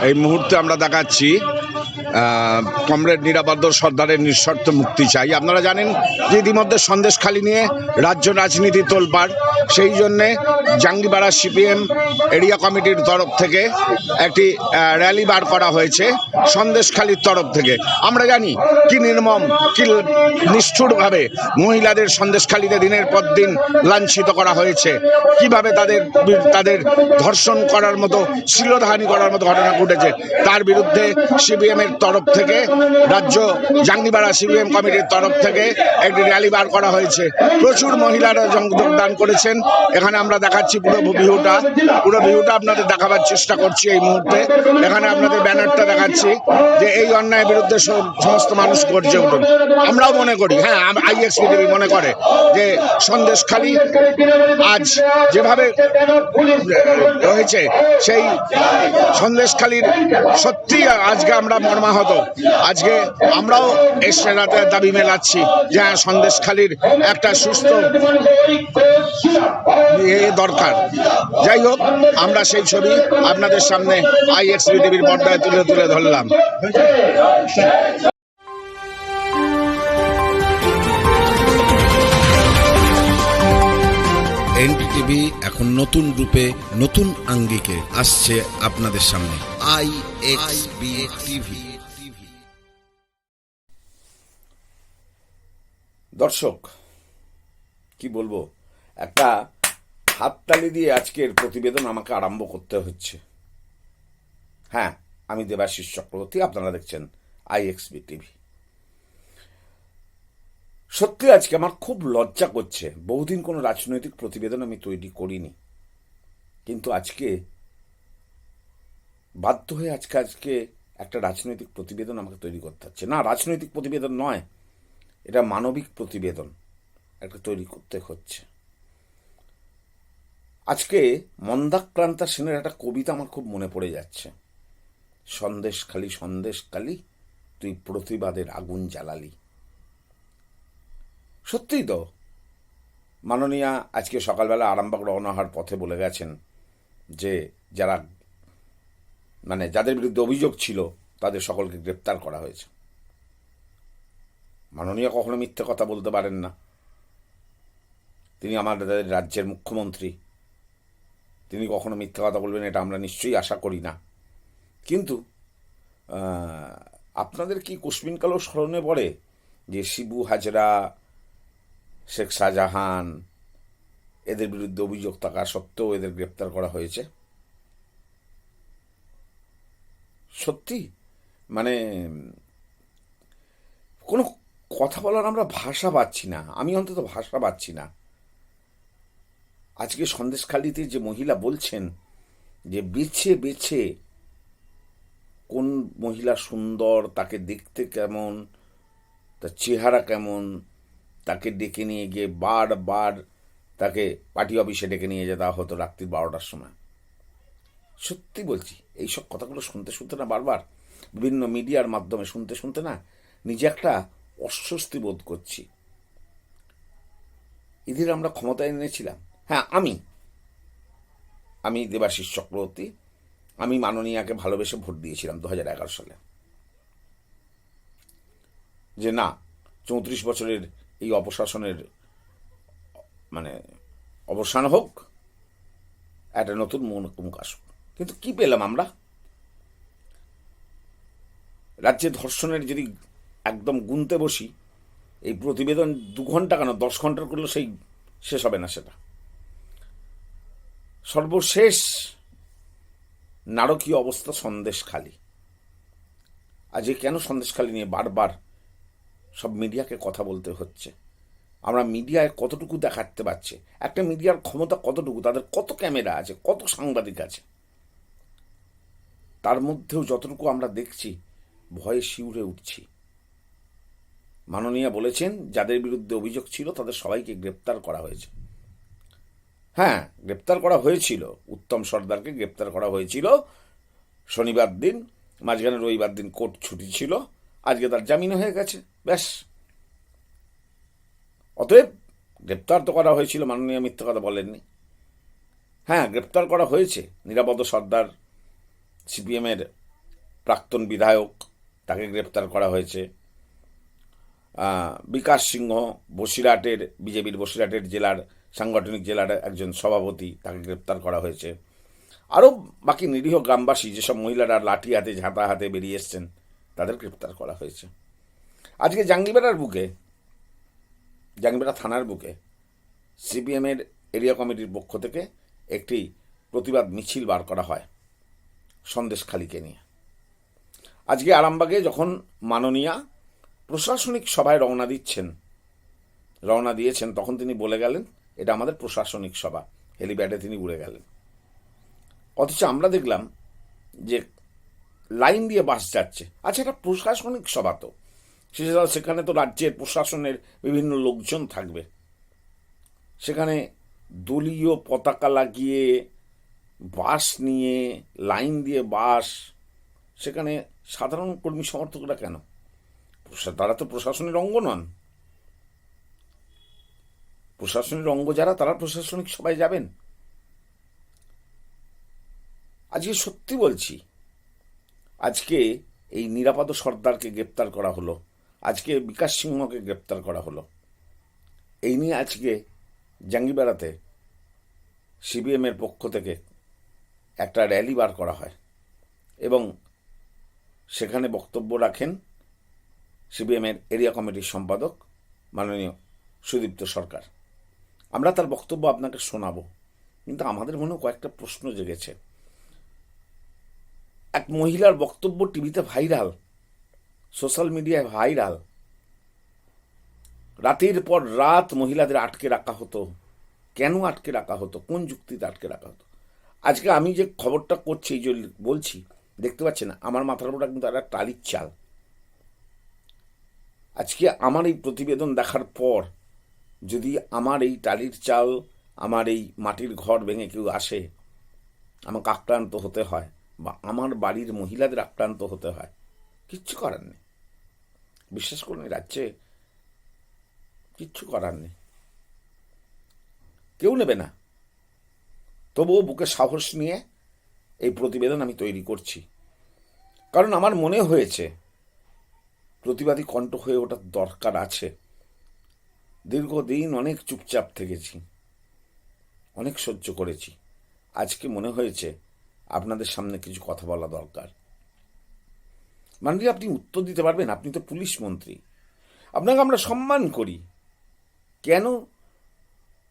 এই মুহূর্তে আমরা দেখাচ্ছি কমরেড নিরাপদ সর্দারের নিঃশর্ত মুক্তি চাই। আপনারা জানেন যে ইতিমধ্যে সন্দেশখালি নিয়ে রাজ্য রাজনীতি তোলপাড়। সেই জন্যে জাঙ্গিপাড়া সিপিএম এরিয়া কমিটির তরফ থেকে একটি র্যালি বার করা হয়েছে সন্দেশখালির তরফ থেকে। আমরা জানি কি নির্মম, কি নিষ্ঠুরভাবে মহিলাদের সন্দেশখালিতে দিনের পর দিন লাঞ্ছিত করা হয়েছে। কীভাবে তাদের তাদের ধর্ষণ করার মতো শিলধানি করার মতো ঘটনা ঘটেছে, তার বিরুদ্ধে সিপিএম এর তরফ থেকে রাজ্য জাঙ্গিপাড়া সিপিএম কমিটির তরফ থেকে একটি র্যালি বার করা হয়েছে। প্রচুর মহিলারা যোগ- যোগদান করেছেন। এখানে আমরা দেখাচ্ছি পুরো ভিউটা। পুরো ভিউটা আপনাদের দেখাবার চেষ্টা করছি এই মুহূর্তে। এখানে আপনাদের ব্যানারটা দেখাচ্ছি যে এই অন্যায়ের বিরুদ্ধে সমস্ত মানুষ গর্জে উঠুন। আমরাও মনে করি হ্যাঁ আইএসপিটিভি মনে করে যে সন্দেশখালী আজ যেভাবে হয়েছে সেই সন্দেশখালীর সত্যি আজকে আমরা মর্মাহত আজকে আমরাও সেরাতে দাবি মেলাচ্ছি যে হ্যাঁ সন্দেশখালীর একটা সুস্থ দরকার। যাই হোক, আমরা সেই ছবি আপনাদের সামনে আইএক্সবি টিভির পর্দায় তুলে তুলে ধরলাম। এনডিটিভি এখন নতুন রূপে নতুন আঙ্গিকে আসছে আপনাদের সামনে। আই এক্স বি টিভি দর্শক, কি বলব? একটা হাততালি দিয়ে আজকের প্রতিবেদন আমাকে আরম্ভ করতে হচ্ছে। হ্যাঁ আমি দেবাশিস চক্রবর্তী, আপনারা দেখছেন আইএক্সবি টিভি। সত্যি আজকে আমার খুব লজ্জা করছে। বহুদিন কোনো রাজনৈতিক প্রতিবেদন আমি তৈরি করিনি। কিন্তু আজকে বাধ্য হয়ে আজকে আজকে একটা রাজনৈতিক প্রতিবেদন আমাকে তৈরি করতে হচ্ছে। না, রাজনৈতিক প্রতিবেদন নয় এটা মানবিক প্রতিবেদন একটা তৈরি করতে হচ্ছে। আজকে মন্দাক্রান্তা সেনের একটা কবিতা আমার খুব মনে পড়ে যাচ্ছে। সন্দেশ খালি সন্দেশ খালি তুই প্রতিবাদের আগুন জ্বালালি। সত্যিই তো, মাননীয়া আজকে সকালবেলা আরামবাগ রওনাহার পথে বলে গেছেন যে, যারা মানে যাদের বিরুদ্ধে অভিযোগ ছিল, তাদের সকলকে গ্রেপ্তার করা হয়েছে। মাননীয় কখনো মিথ্যে কথা বলতে পারেন না। তিনি আমাদের রাজ্যের মুখ্যমন্ত্রী। তিনি কখনো মিথ্যে কথা বলবেন, এটা আমরা নিশ্চয়ই আশা করি না। কিন্তু আপনাদের কি কুসমিনকালও স্মরণে পড়ে যে শিবু, হাজরা, শেখ শাহজাহান, এদের বিরুদ্ধে অভিযোগ থাকা সত্ত্বেও এদের গ্রেপ্তার করা হয়েছে? সত্যি? মানে কোনো কথা বলার আমরা ভাষা পাচ্ছি না। আমি অন্তত ভাষা পাচ্ছি না। আজকে সন্দেশখালিতে যে মহিলা বলছেন যে বেছে বেছে কোন মহিলা সুন্দর, তাকে দেখতে কেমন, তার চেহারা কেমন, তাকে ডেকে নিয়ে গিয়ে বারবার তাকে পার্টি অফিসে ডেকে নিয়ে যেতে হতো রাত্রি বারোটার সময়। সত্যি বলছি এইসব কথাগুলো শুনতে শুনতে না বারবার, বিভিন্ন মিডিয়ার মাধ্যমে শুনতে শুনতে না নিজে একটা অস্বস্তি বোধ করছি। এদের আমরা ক্ষমতায় এনেছিলাম। হ্যাঁ আমি। আমি দেবাশিস চক্রবর্তী। আমি মাননীয়াকে ভালোবেসে ভোট দিয়েছিলাম দু হাজার এগারো সালে। যে না, চৌত্রিশ বছরের এই অপশাসনের মানে অবসান হোক, একটা নতুন মুখ আসুক। কিন্তু কি পেলাম আমরা? রাজ্যে ধর্ষণের যদি একদম গুনতে বসি, এই প্রতিবেদন দু ঘণ্টা কেন, দশ ঘণ্টার করলে সেই শেষ হবে না সেটা। সর্বশেষ নারকীয় অবস্থা সন্দেশখালী। আজকে কেন সন্দেশখালী নিয়ে বারবার সব মিডিয়াকে কথা বলতে হচ্ছে? আমরা মিডিয়ায় কতটুকু দেখাতে পারছে? একটা মিডিয়ার ক্ষমতা কতটুকু? তাদের কত ক্যামেরা আছে? কত সাংবাদিক আছে? তার মধ্যেও যতটুকু আমরা দেখছি, ভয়ে শিউরে উঠছি। মাননীয়া বলেছেন, যাদের বিরুদ্ধে অভিযোগ ছিল তাদের সবাইকে গ্রেপ্তার করা হয়েছে। হ্যাঁ গ্রেপ্তার করা হয়েছিল। উত্তম সর্দারকে গ্রেপ্তার করা হয়েছিল। শনিবার দিন, মাঝখানে রবিবার দিন কোর্ট ছুটি ছিল। আজকে তার জামিন হয়ে গেছে। ব্যাস। অতএব গ্রেপ্তার তো করা হয়েছিল, মাননীয় মিথ্যা কথা বলেননি। হ্যাঁ গ্রেপ্তার করা হয়েছে। নিরাপদ সর্দার সিপিএমের প্রাক্তন বিধায়ক, তাকে গ্রেপ্তার করা হয়েছে। বিকাশ সিংহ বসিরহাটের, বিজেপির বসিরহাটের জেলার, সাংগঠনিক জেলার একজন সভাপতি তাকে গ্রেপ্তার করা হয়েছে। আরও বাকি নিরীহ গ্রামবাসী, যেসব মহিলারা লাঠি হাতে, ঝাঁটা হাতে বেরিয়ে এসছেন, তাদের গ্রেপ্তার করা হয়েছে। আজকে জাঙ্গিবেড়ার বুকে, জাঙ্গিবেড়া থানার বুকে, সিপিএমের এরিয়া কমিটির পক্ষ থেকে একটি প্রতিবাদ মিছিল বার করা হয় সন্দেশখালীকে নিয়ে। আজকে আরামবাগে যখন মাননীয়া প্রশাসনিক সভায় রওনা দিচ্ছেন। রওনা দিয়েছেন, তখন তিনি বলে গেলেন, এটা আমাদের প্রশাসনিক সভা। হেলিপ্যাডে তিনি উড়ে গেলেন। অথচ আমরা দেখলাম যে লাইন দিয়ে বাস যাচ্ছে। আচ্ছা এটা প্রশাসনিক সভা তো। সেখানে তো রাজ্যের প্রশাসনের বিভিন্ন লোকজন থাকবে। সেখানে দলীয় পতাকা লাগিয়ে বাস নিয়ে, লাইন দিয়ে বাস, সেখানে সাধারণ কর্মী সমর্থকরা কেন? তারা তো প্রশাসনের অঙ্গ নন। প্রশাসনের অঙ্গ যারা, তারা প্রশাসনিক সবাই যাবেন। আজকে সত্যি বলছি, আজকে এই নিরাপদ সর্দারকে গ্রেপ্তার করা হলো, আজকে বিকাশ সিংহকে গ্রেপ্তার করা হলো। এই নিয়ে আজকে জাঙ্গিবেড়াতে সিবিএমের পক্ষ থেকে একটা র্যালি বার করা হয় এবং সেখানে বক্তব্য রাখেন সিবিএমের এরিয়া কমিটির সম্পাদক মাননীয় সুদীপ্ত সরকার। আমরা তার বক্তব্য আপনাকে শোনাব, কিন্তু আমাদের মনেও কয়েকটা প্রশ্ন জেগেছে। এক মহিলার বক্তব্য টিভিতে ভাইরাল, সোশ্যাল মিডিয়ায় ভাইরাল। রাতের পর রাত মহিলাদের আটকে রাখা হতো। কেন আটকে রাখা হতো? কোন যুক্তিতে আটকে রাখা হতো? আজকে আমি যে খবরটা করছি যে বলছি, দেখতে পাচ্ছেন, আমার মাথার উপরটা কিন্তু একটা টালির চাল। আজকে আমার এই প্রতিবেদন দেখার পর যদি আমার এই টালির চাল, আমার এই মাটির ঘর ভেঙে কেউ আসে, আমাকে আক্রান্ত হতে হয় বা আমার বাড়ির মহিলাদের আক্রান্ত হতে হয়, কিচ্ছু করার নেই। বিশ্বাস করুন রাজ্যে কিচ্ছু করার নেই। কেউ নেবে না। তবুও বুকে সাহস নিয়ে এই প্রতিবেদন আমি তৈরি করছি। কারণ আমার মনে হয়েছে প্রতিবাদী কণ্ঠ হয়ে ওঠার দরকার আছে। দীর্ঘদিন অনেক চুপচাপ থেকেছি। অনেক সহ্য করেছি। আজকে মনে হয়েছে আপনাদের সামনে কিছু কথা বলা দরকার। মানলি আপনি উত্তর দিতে পারবেন, আপনি তো পুলিশ মন্ত্রী। আপনাকে আমরা সম্মান করি। কেন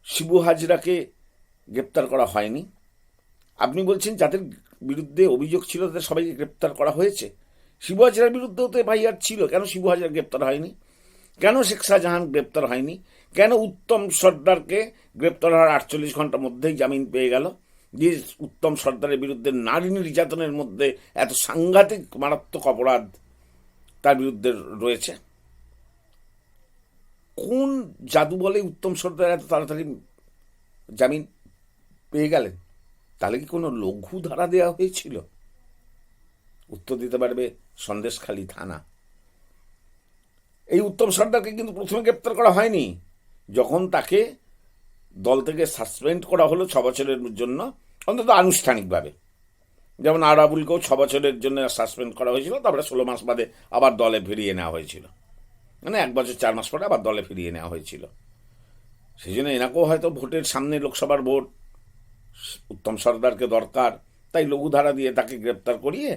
শিবু হাজরাকে গ্রেপ্তার করা হয়নি? আপনি বলছেন যাদের বিরুদ্ধে অভিযোগ ছিল তাদের সবাইকে গ্রেপ্তার করা হয়েছে। শিবু হাজরার বিরুদ্ধেও তো এফআইআর ছিল। কেন শিবু হাজরা গ্রেপ্তার হয়নি? কেন শেখ শাহজাহান গ্রেপ্তার হয়নি? কেন উত্তম সর্দারকে গ্রেপ্তার হওয়ার আটচল্লিশ ঘণ্টার মধ্যেই জামিন পেয়ে গেল? যে উত্তম সর্দারের বিরুদ্ধে নারী নির্যাতনের মধ্যে এত সাংঘাতিক মারাত্মক অপরাধ তার বিরুদ্ধে রয়েছে। কোন জাদু বলে উত্তম সর্দার এত তাড়াতাড়ি জামিন পেয়ে গেলেন? তাহলে কি কোনো লঘু ধারা দেওয়া হয়েছিল? উত্তর দিতে পারবে সন্দেশখালী থানা। এই উত্তম সর্দারকে কিন্তু প্রথমে গ্রেপ্তার করা হয়নি। যখন তাকে দল থেকে সাসপেন্ড করা হলো ছ বছরের জন্য, অন্তত আনুষ্ঠানিকভাবে। যেমন আরাবুলকেও ছ বছরের জন্য সাসপেন্ড করা হয়েছিল, তারপরে ষোলো মাস বাদে আবার দলে ফিরিয়ে নেওয়া হয়েছিল। মানে এক বছর, চার মাস পরে আবার দলে ফিরিয়ে নেওয়া হয়েছিল। সেই জন্য এনাকেও হয়তো ভোটের সামনে লোকসভার ভোট, উত্তম সর্দারকে দরকার, তাই লঘুধারা দিয়ে তাকে গ্রেপ্তার করিয়ে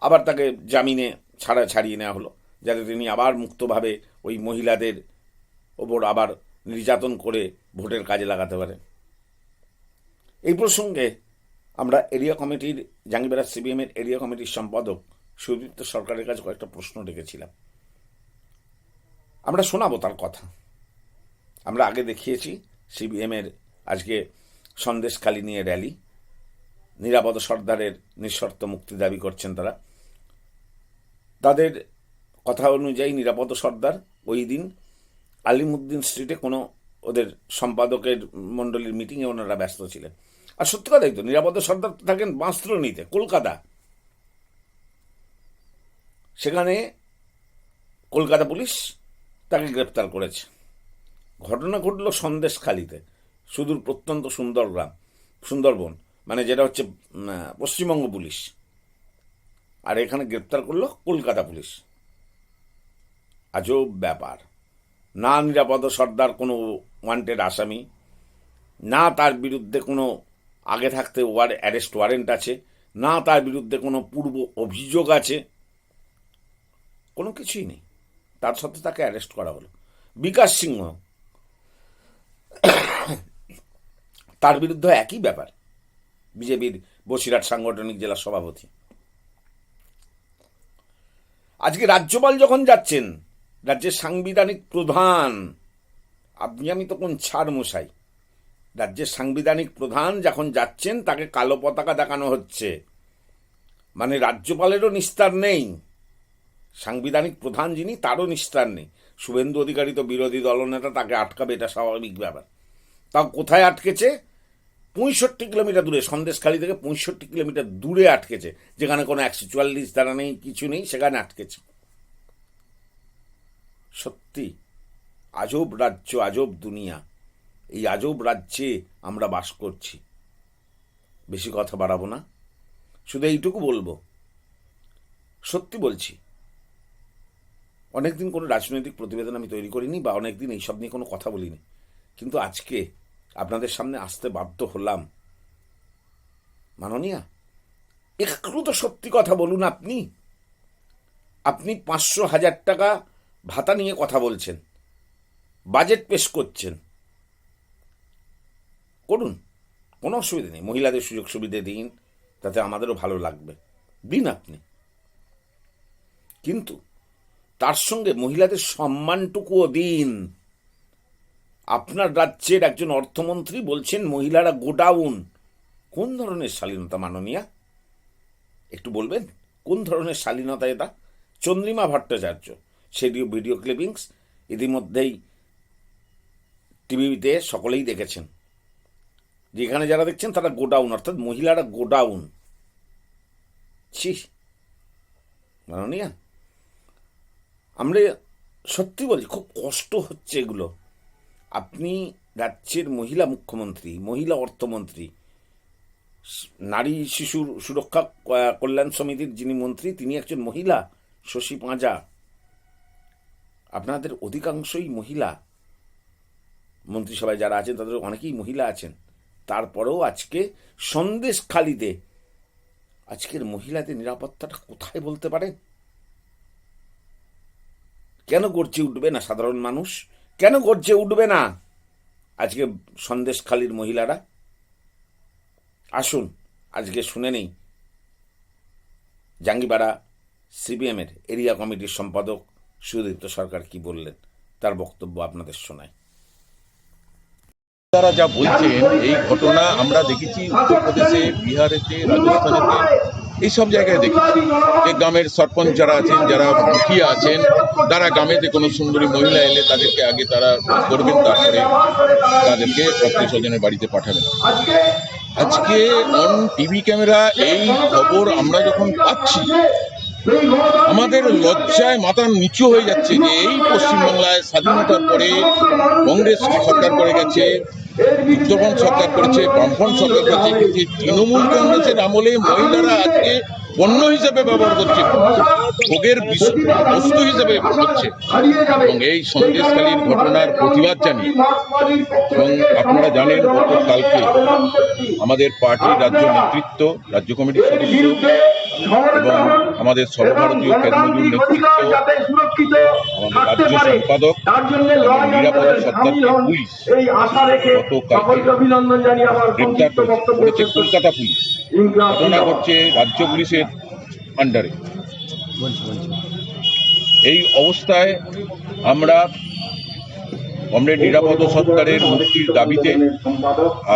আবার তাকে জামিনে ছাড়া ছাড়িয়ে নেওয়া হলো, যাতে তিনি আবার মুক্তভাবে ওই মহিলাদের ওপর আবার নির্যাতন করে ভোটের কাজে লাগাতে পারে এই প্রসঙ্গে আমরা এরিয়া কমিটির জাঙ্গিবেড়া সিবিএমের এরিয়া কমিটির সম্পাদক সুদীপ্ত সরকারের কাছে কয়েকটা প্রশ্ন রেখেছিলাম আমরা শোনাবো তার কথা। আমরা আগে দেখিয়েছি সিবিএমের আজকে সন্দেশখালী নিয়ে র্যালি। নিরাপদ সর্দারের নিঃশর্ত মুক্তি দাবি করছেন তারা। তাদের কথা অনুযায়ী নিরাপদ সর্দার ওই দিন আলিমুদ্দিন স্ট্রিটে কোনো ওদের সম্পাদকের মণ্ডলীর মিটিংয়ে ওনারা ব্যস্ত ছিলেন। আর সত্যি কথাই তো, নিরাপদ সর্দার থাকেন বাঁস্ত্রনীতে কলকাতা। সেখানে কলকাতা পুলিশ তাকে গ্রেপ্তার করেছে। ঘটনা ঘটল সন্দেশখালিতে, সুদূর প্রত্যন্ত সুন্দর গ্রাম সুন্দরবন মানে যেটা হচ্ছে পশ্চিমবঙ্গ পুলিশ। আর এখানে গ্রেপ্তার করল কলকাতা পুলিশ। আজব ব্যাপার। না নিরাপদ সর্দার কোনো ওয়ান্টেড আসামি, না তার বিরুদ্ধে কোনো আগে থাকতে ওয়ার অ্যারেস্ট ওয়ারেন্ট আছে, না তার বিরুদ্ধে কোনো পূর্ব অভিযোগ আছে, কোনো কিছুই নেই। তার সাথে তাকে অ্যারেস্ট করা হলো। বিকাশ সিংহ। তার বিরুদ্ধে একই ব্যাপার। বিজেপির বসিরহাট সাংগঠনিক জেলা সভাপতি। আজকে রাজ্যপাল যখন যাচ্ছেন, রাজ্যের সাংবিধানিক প্রধান, আপনি, আমি তো কোন ছাড় মশাই। রাজ্যের সাংবিধানিক প্রধান যখন যাচ্ছেন, তাকে কালো পতাকা দেখানো হচ্ছে। মানে রাজ্যপালেরও নিস্তার নেই। সাংবিধানিক প্রধান যিনি, তারও নিস্তার নেই। শুভেন্দু অধিকারী তো বিরোধী দলনেতা, তাকে আটকাবে, এটা স্বাভাবিক ব্যাপার। তাও কোথায় আটকেছে? পঁয়ষট্টি কিলোমিটার দূরে, সন্দেশখালী থেকে পঁয়ষট্টি কিলোমিটার দূরে আটকেছে, যেখানে কোনো একশো চুয়াল্লিশ দ্বারা নেই, কিছু নেই, সেখানে আটকেছে। সত্যি, আজব রাজ্য, আজব দুনিয়া। এই আজব রাজ্যে আমরা বাস করছি। বেশি কথা বাড়াবো না। শুধু এইটুকু বলব। সত্যি বলছি, অনেকদিন কোনো রাজনৈতিক প্রতিবেদন আমি তৈরি করিনি বা অনেকদিন এইসব নিয়ে কোনো কথা বলিনি। কিন্তু আজকে আপনাদের সামনে আসতে বাধ্য হলাম। মাননীয়া একটু তো সত্যি কথা বলুন আপনি। আপনি পাঁচশো হাজার টাকা ভাতা নিয়ে কথা বলছেন, বাজেট পেশ করছেন। করুন, কোনো অসুবিধা নেই, মহিলাদের সুযোগ সুবিধে দিন, তাতে আমাদেরও ভালো লাগবে। দিন আপনি। কিন্তু তার সঙ্গে মহিলাদের সম্মানটুকুও দিন। আপনার রাজ্যের একজন অর্থমন্ত্রী বলছেন, মহিলারা গোডাউন। কোন ধরনের শালীনতা মাননীয়া? একটু বলবেন, কোন ধরনের শালীনতা এটা? চন্দ্রিমা ভট্টাচার্য সেটিও ভিডিও ক্লিপিংস, ইতিমধ্যেই টিভিতে সকলেই দেখেছেন। যেখানে যারা দেখছেন তারা গোডাউন, অর্থাৎ মহিলারা গোডাউন। ছি, মাননীয়া। আমরা সত্যি বলছি, খুব কষ্ট হচ্ছে এগুলো। আপনি রাজ্যের মহিলা মুখ্যমন্ত্রী, মহিলা অর্থমন্ত্রী, নারী শিশুর সুরক্ষা কল্যাণ সমিতির যিনি মন্ত্রী, তিনি একজন মহিলা, শশী পাঁজা। আপনাদের অধিকাংশই মহিলা। মন্ত্রিসভায় যারা আছেন, তাদের অনেকেই মহিলা আছেন। তারপরেও আজকে সন্দেশখালিতে আজকের মহিলাদের নিরাপত্তাটা কোথায় বলতে পারেন? কেন গর্জে উঠবে না সাধারণ মানুষ? কেন গর্জে উঠবে না? আজকে সন্দেশখালীর মহিলারা। আসুন, আজকে শুনে নেই। জাঙ্গিপাড়া সিপিএমের এরিয়া কমিটির সম্পাদক সুদীপ্ত সরকার কি বললেন, তার বক্তব্য আপনাদের শোনায় তারা যা বলছেন, এই ঘটনা আমরা দেখেছি উত্তরপ্রদেশে, বিহারেতে, রাজস্থানেতে। এইসব জায়গায় দেখেছি যে গ্রামের সরপঞ্চ যারা আছেন, যারা মুখিয়া আছেন, তারা গ্রামেতে কোনো সুন্দরী মহিলা এলে তাদেরকে আগে তারা করবেন, তারপরে তাদেরকে আত্মীয় স্বজনের বাড়িতে পাঠাবেন। আজকে অন টিভি ক্যামেরা এই খবর আমরা যখন পাচ্ছি, আমাদের লজ্জায় মাথা নিচু হয়ে যাচ্ছে যে এই পশ্চিমবাংলায় স্বাধীনতার পরে কংগ্রেস সরকার করে গেছে উত্তরবঙ্গ সরকার করেছে বামফ্রন্ট সরকার করেছে কিন্তু তৃণমূল কংগ্রেসের আমলে মহিলারা আজকে পণ্য হিসেবে ব্যবহার করছে ভোগের বস্তু হিসেবে হচ্ছে এবং এই সন্দেশকালীর ঘটনার প্রতিবাদ জানিয়ে এবং আপনারা জানেন গতকালকে আমাদের পার্টির রাজ্য নেতৃত্ব রাজ্য কমিটির সদস্য এবং আমাদের সর্বভারতীয় কেন্দ্রীয় নেতৃত্ব আমাদের রাজ্য সম্পাদক নিরাপদ পুলিশ গ্রেপ্তার করেছে। করেছে। কলকাতা পুলিশ। ঘটনা ঘটছে রাজ্য পুলিশের আন্ডারে। এই অবস্থায় আমরা কমরেড নিরাপদ সত্তারের মুক্তির দাবিতে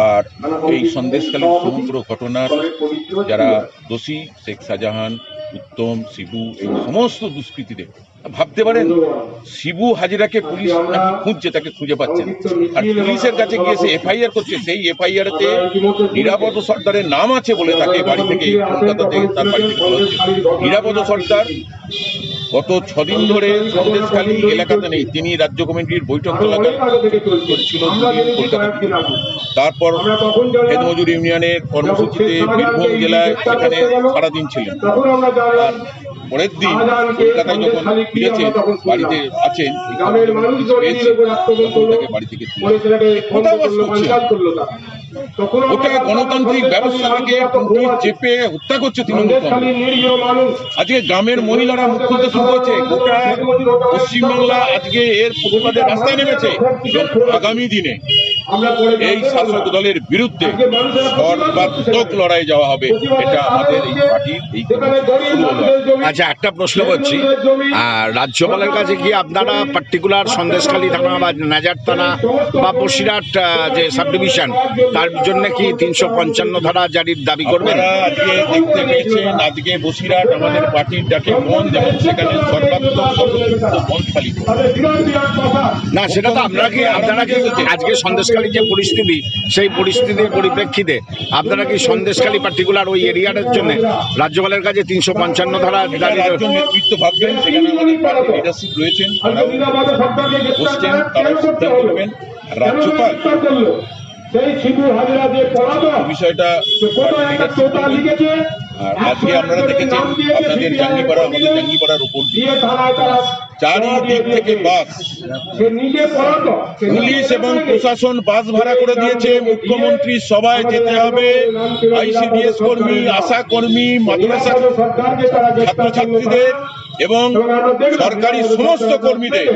আর এই সন্দেশকালীন সমগ্র ঘটনার যারা দোষী, শেখ শাহজাহান, উত্তম, শিবু এই সমস্ত দুষ্কৃতীদের, ভাবতে পারেন, শিবু হাজিরাকে পুলিশ নাকি খুঁজছে, তাকে খুঁজে পাচ্ছে আর পুলিশের কাছে গিয়ে সে এফআইআর করছে, সেই এফআইআর তে নিরাপদ সর্দারের নাম আছে বলে তাকে বাড়ি থেকে কলকাতা থেকে তার বাড়ি থেকে নিরাপদ সর্দার গত ছদিন ধরে সন্দেশখালী এলাকাতে নেই। তিনি রাজ্য কমিটির বৈঠক করেছিল কলকাতাতে। তারপর হেদমজুর ইউনিয়নের কর্মসূচিতে বীরভূম জেলায় সেখানে সারাদিন ছিলেন। আর পরের দিন কলকাতায় যখন ফিরেছেন বাড়িতে আছেন তাকে বাড়ি থেকে ওটা গণতান্ত্রিক ব্যবস্থাকে থেকে চেপে হত্যা করছে তৃণমূল। আজকে গ্রামের মহিলারা মুখ খুলতে শুরু করেছে। গোটা পশ্চিমবাংলা আজকে এর প্রতিবাদে রাস্তায় নেমেছে। আগামী দিনে। এই শাসক দলের বিরুদ্ধে সর্বাত্মক লড়াই যাওয়া হবে এটা আমাদের এই পার্টির এই আচ্ছা একটা প্রশ্ন করছি। আর রাজ্যপালের কাছে কি আপনারা পার্টিকুলার সন্দেশখালী থানা বা নাজার থানা বা বসিরহাট যে সাব ডিভিশন তার জন্য কি তিনশো পঞ্চান্ন ধারা জারির দাবি করবেন? আজকে দেখতে পেয়েছেন আজকে বসিরহাট আমাদের পার্টির ডাকে বন্ধ এবং সেখানে সর্বাত্মক বন্ধ না সেটা তো আপনারা কি আপনারা কি আজকে সন্দেশখালী যে পরিস্থিতি সেই পরিস্থিতির পরিপ্রেক্ষিতে আপনারা কি সন্দেশখালী পার্টিকুলার ওই এরিয়াটার জন্য রাজ্যপালের কাছে তিনশো পঞ্চান্ন ধারা এটা নেতৃত্ব ভাববেন? সেখানে আমাদের লিডারশিপ রয়েছেন বসছেন তারাও সিদ্ধান্ত নেবেন। রাজ্যপাল সেই শিবু হাজরা যে পড়াতো বিষয়টা আর আজকে আপনারা দেখেছেন আপনাদের জাঙ্গিপাড়া আমাদের জাঙ্গিপাড়ার উপর দিয়ে। চারিদিক থেকে বাস। পুলিশ এবং প্রশাসন বাস ভাড়া করে দিয়েছে। মুখ্যমন্ত্রী সভায় যেতে হবে। আইসিডিএস কর্মী আশা কর্মী মাদ্রাসা ছাত্রছাত্রীদের এবং সরকারি সমস্ত কর্মীদের।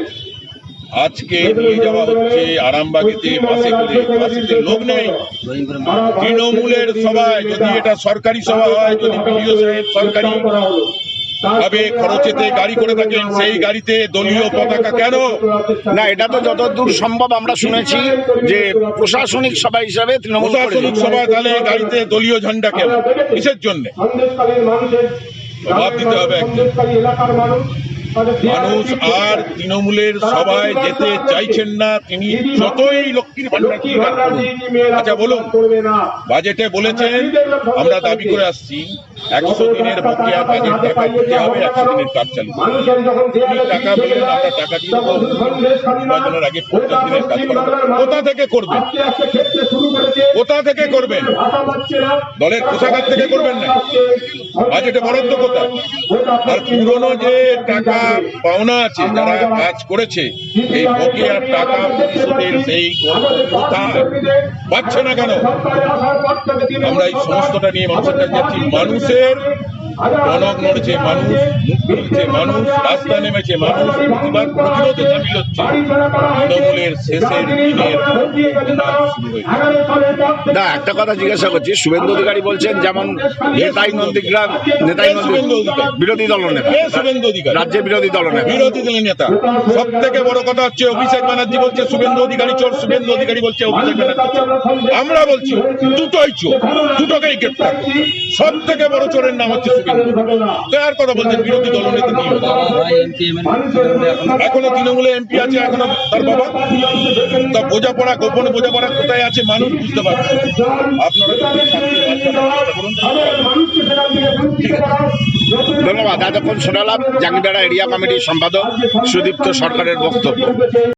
আজকে নিয়ে যাওয়া হচ্ছে আরামবাগেতে বাসে করে। বাসেতে লোক নেই। তৃণমূলের সভায় যদি এটা সরকারি সভা হয় যদি বিডিও সাহেব সরকারি ভাবে খরচেতে গাড়ি করে থাকেন সেই গাড়িতে দলীয় পতাকা কেন? না এটা তো যতদূর সম্ভব আমরা শুনেছি যে প্রশাসনিক সভা হিসাবে তৃণমূল প্রশাসনিক সভা তাহলে গাড়িতে দলীয় ঝান্ডা কেন? কিসের জন্য? জবাব দিতে হবে একদিন। মানুষ আর তৃণমূলের সভায় যেতে চাইছেন না তিনি যতই লক্ষ্মীর। আচ্ছা বলুন বাজেটে বলেছেন আমরা দাবি করে আসছি একশো দিনের বকেয়া কাজের টাকা দিতে হবে একশো দিনের কাজ চালু টাকা বললেন আমরা টাকা দিয়ে দেবো। নির্বাচনের আগে পঞ্চাশ দিনের কাজ করাবো কোথা থেকে করবেন? কোথা থেকে করবেন? দলের কোষাগার থেকে করবেন না। বাজেটে বরাদ্দ কোথায়? আর পুরনো যে টাকা পাওনা আছে যারা কাজ করেছে এই বকেয়ার টাকা পরিশোধের সেই পাচ্ছে না কেন? আমরা এই সমস্তটা নিয়ে মানুষের কাছে যাচ্ছি মানুষের টনক নড়ছে মানুষ মুখ খুলছে মানুষ রাস্তা নেমেছে মানুষ প্রতিবাদ প্রতিরোধে সামিল হচ্ছে তৃণমূলের শেষের দিনের না একটা কথা জিজ্ঞাসা করছি। শুভেন্দু অধিকারী বলছেন যেমন নেতাই নন্দীগ্রাম নেতাই? বিরোধী দলনেতা কে শুভেন্দু অধিকারী? রাজ্যের বিরোধী দলনেতা বিরোধী দলের নেতা। সব থেকে বড় কথা হচ্ছে অভিষেক ব্যানার্জি বলছে শুভেন্দু অধিকারী চোর শুভেন্দু অধিকারী বলছে অভিষেক ব্যানার্জি আমরা বলছি দুটোই চোর দুটোকেই গ্রেপ্তার। সব থেকে বড় চোরের নাম হচ্ছে শুভেন্দু তো কথা বলছেন বিরোধী দলনেতা এখনও তৃণমূলে এমপি আছে এখনও তার বাবা? তা বোঝাপড়া গোপন বোঝাপড়া কোথায় আছে মানুষ বুঝতে পারছে আপনারা ধন্যবাদ। এতক্ষণ শোনালাম জাঙ্গিপাড়া এরিয়া কমিটির সম্পাদক সুদীপ্ত সরকারের বক্তব্য।